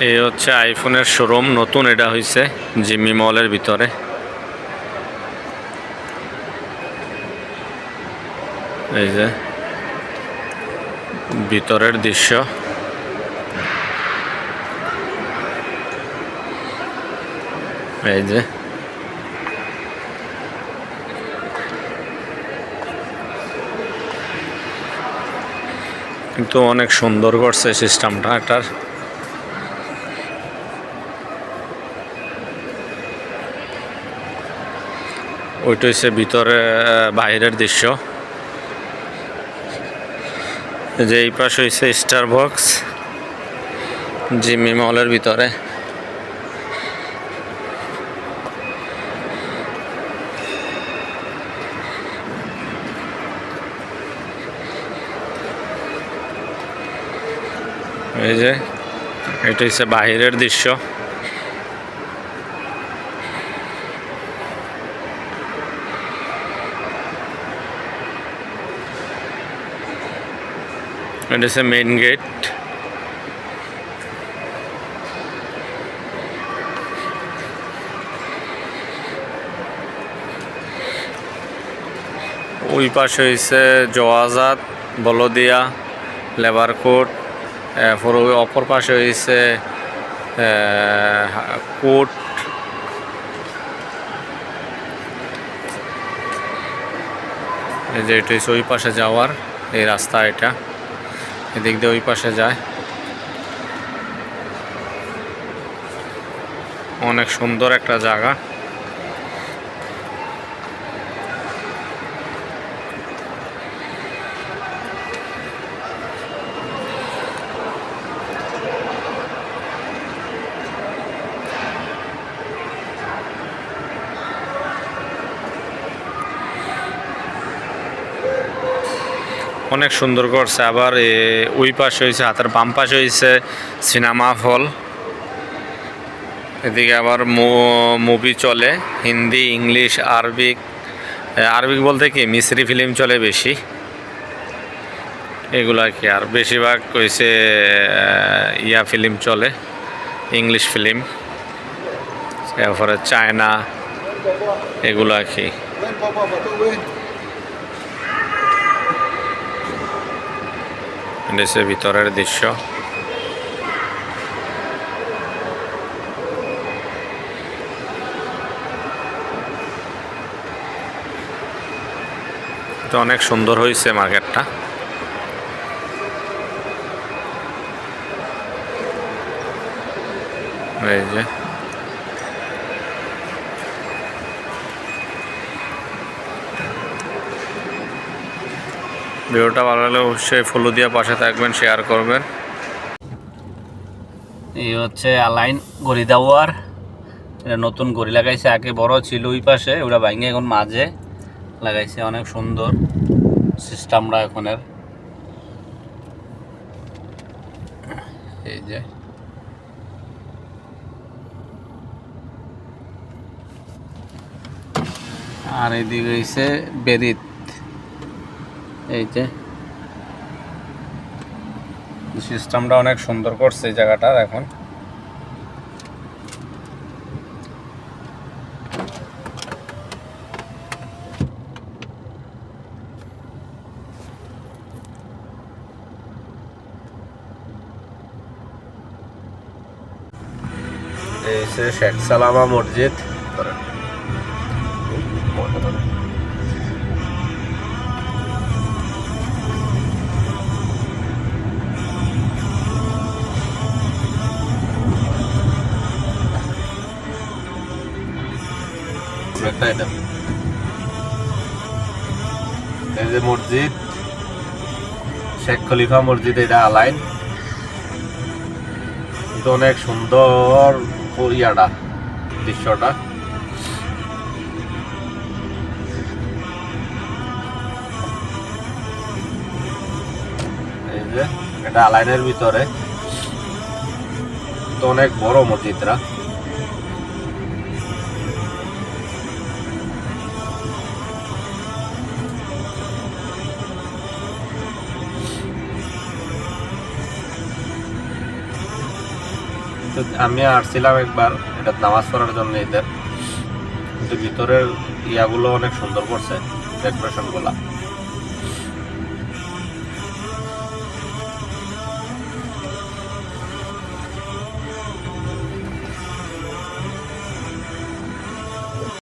এই হচ্ছে আইফোনের শোরুম, নতুন এটা হয়েছে জিমি মলের ভিতরে। এই যে, ভিতরের দৃশ্য। এই যে। কিন্তু অনেক সুন্দর করছে সিস্টেমটা এটার। ওইটা হচ্ছে ভিতরে বাইরের দৃশ্য। যে এই পাশে হচ্ছে স্টার বক্স জিমি মলের ভিতরে। এই যে, এটা হচ্ছে বাহিরের দৃশ্য। এটা হচ্ছে মেইন গেট ওই পাশে হয়েছে জওয়াজাত বলদিয়া লেবার কোর্ট এরপর অপর পাশে হয়েছে কোর্ট যে এটা ওই পাশে যাওয়ার, এই রাস্তা এটা। এদিক দিয়ে ওই পাশে যায়। অনেক সুন্দর একটা জায়গা। অনেক সুন্দর করছে। আবার ওই পাশে হয়েছে হাতের বাম পাশে হয়েছে সিনেমা হল। এদিকে আবার মুভি চলে, হিন্দি, ইংলিশ, আরবিক। আরবিক বলতে কি? মিস্রি ফিল্ম চলে বেশি। এগুলা কি। আর বেশিরভাগ হয়েছে ইয়া ফিল্ম চলে, ইংলিশ ফিল্ম। তারপরে চায়না, এগুলা কি। হচ্ছে ভিতরের দৃশ্য। তো অনেক সুন্দর হয়েছে মার্কেটটা। এই যে। ভিডিওটা ভালো লাগলে অবশ্যই ফলো দিয়ে পাশে থাকবেন শেয়ার করবেন। এই হচ্ছে আলাইন গড়ি দাওয়ার এটা নতুন গড়ি লাগাইছে, আগে বড় ছিল ওই পাশে, ওটা ভাঙে এখন মাঝে। লাগাইছে, অনেক সুন্দর সিস্টেমটা এখনের। এই যে। আর এদিকে বেদিত। এই যে। সিস্টেমটা অনেক সুন্দর করছে এই জায়গাটা এখন। শেখ সালামা মসজিদ। একটা এটা। এই যে মসজিদ, শেখ খলিফা মসজিদ, এটা আলাইন অনেক সুন্দর ইয়াটা দৃশ্যটা। এটা আলাইনের ভিতরে। তো অনেক বড় মসজিদরা। তো আমি আসছিলাম একবার, এটা নামাজ পড়ার জন্য এদের কিন্তু ভিতরের ইয়াগুলো অনেক সুন্দর করছে ডেকোরেশনগুলা